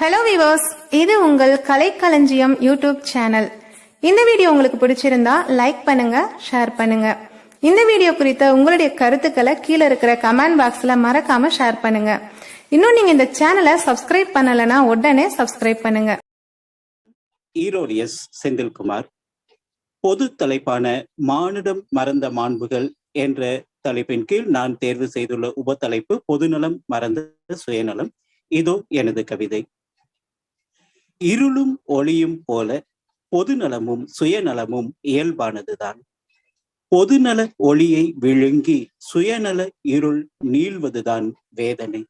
Hello viewers இது உங்கள் கலைக்களஞ்சியம் YouTube channel இந்த வீடியோ உங்களுக்கு பிடிச்சிருந்தா லைக் பண்ணுங்க ஷேர் பண்ணுங்க. இந்த வீடியோ குறித்த உங்களுடைய கருத்துக்களை கீழே இருக்கிற கமெண்ட் பாக்ஸ்ல மறக்காம ஷேர் பண்ணுங்க. இன்னும் நீங்க இந்த சேனலை சப்ஸ்கிரைப் பண்ணலைன்னா உடனே சப்ஸ்கிரைப் பண்ணுங்க. ஈரோடு எஸ் செந்தில்குமார் பொது தலைப்பான மானுடம் மறந்த மாண்புகள் என்ற தலைப்பின் கீழ் நான் தேர்வு செய்துள்ள உப தலைப்பு பொதுநலம் மறந்த சுயநலம். இதோ எனது கவிதை. இருளும் ஒளியும் போல பொதுநலமும் சுயநலமும் இயல்பானதுதான். பொதுநல ஒளியை விழுங்கி சுயநல இருள் நீள்வதுதான் வேதனை.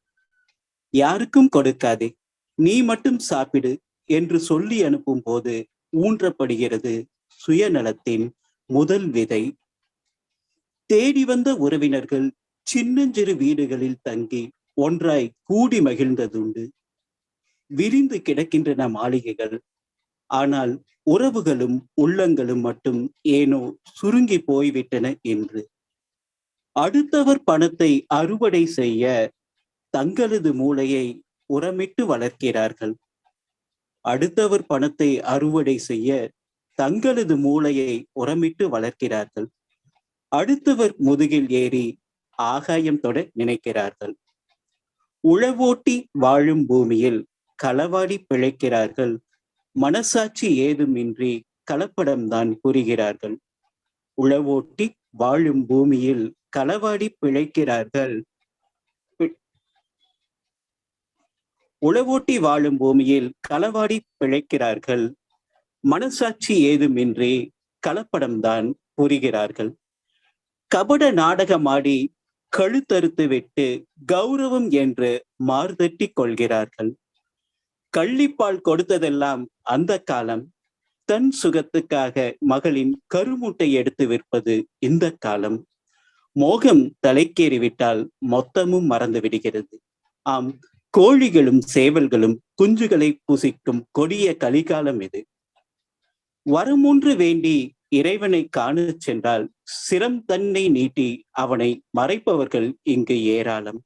யாருக்கும் கொடுக்காதே நீ மட்டும் சாப்பிடு என்று சொல்லி அனுப்பும் போது ஊன்றப்படுகிறது சுயநலத்தின் முதல் விதை. தேடி வந்த உறவினர்கள் சின்னஞ்சிறு வீடுகளில் தங்கி ஒன்றாய் கூடி மகிழ்ந்ததுண்டு. விரிந்து கிடக்கின்றன மாளிகைகள். ஆனால் உறவுகளும் உள்ளங்களும் மட்டும் ஏனோ சுருங்கி போய்விட்டன என்று. அடுத்தவர் பணத்தை அறுவடை செய்ய தங்களது மூளையை உரமிட்டு வளர்க்கிறார்கள். அடுத்தவர் பணத்தை அறுவடை செய்ய தங்களது மூளையை உரமிட்டு வளர்க்கிறார்கள். அடுத்தவர் முதுகில் ஏறி ஆகாயம் தொட நினைக்கிறார்கள். உழவோட்டி வாழும் பூமியில் களவாடி பிழைக்கிறார்கள். மனசாட்சி ஏதுமின்றி கலப்படம்தான் புரிகிறார்கள் உழவோட்டி வாழும் பூமியில் களவாடி பிழைக்கிறார்கள். உழவோட்டி வாழும் பூமியில் களவாடி பிழைக்கிறார்கள். மனசாட்சி ஏதுமின்றி கலப்படம்தான் புரிகிறார்கள் கபட நாடகமாடி கழுத்தறுத்து விட்டு கௌரவம் என்று மார்தட்டி கொள்கிறார்கள். கள்ளிப்பால் கொடுத்ததெல்லாம் அந்த காலம். தன் சுகத்துக்காக மகளின் கருமூட்டை எடுத்து விற்பது இந்த காலம். மோகம் தலைக்கேறிவிட்டால் மொத்தமும் மறந்து விடுகிறது. ஆம் கோழிகளும் சேவல்களும் குஞ்சுகளை புசிக்கும் கொடிய கலிகாலம் இது. வரமொன்று வேண்டி இறைவனை காணச் சென்றால் சிரம் தன்னை நீட்டி அவனை மறைப்பவர்கள் இங்கு ஏராளம்.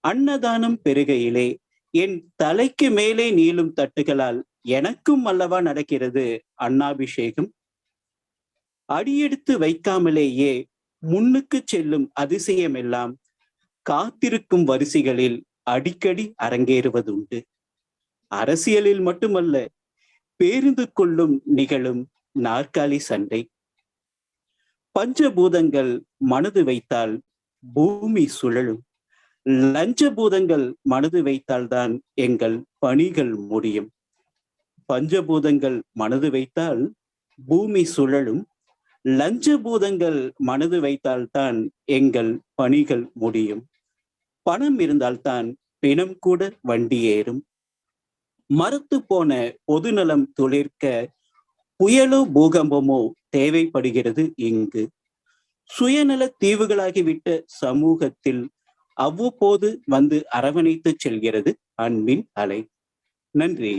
அன்னதானம் பெருகையிலே என் தலைக்கு மேலே நீளும் தட்டுகளால் எனக்கும் அல்லவா நடக்கிறது அண்ணாபிஷேகம் அடியெடுத்து வைக்காமலேயே முன்னுக்கு செல்லும் அதிசயம் எல்லாம் காத்திருக்கும் வரிசைகளில் அடிக்கடி அரங்கேறுவதுண்டு. அரசியலில் மட்டுமல்ல பேருந்து கொள்ளும் நிகழும் நாற்காலி சண்டை. பஞ்சபூதங்கள் மனது வைத்தால் பூமி சுழலும். லஞ்ச பூதங்கள் மனது வைத்தால்தான் எங்கள் பணிகள் முடியும். பஞ்சபூதங்கள் மனது வைத்தால் பூமி சுழலும். லஞ்ச பூதங்கள் மனது வைத்தால்தான் எங்கள் பணிகள் முடியும். பணம் இருந்தால்தான் பிணம் கூட வண்டி ஏறும். மரத்து போன பொதுநலம் துளிர்க்க புயலோ பூகம்பமோ தேவைப்படுகிறது இங்கு. சுயநல தீவுகளாகிவிட்ட சமூகத்தில் அவ்வப்போது வந்து அரவணைத்து செல்கிறது அன்பின் அலை. நன்றி.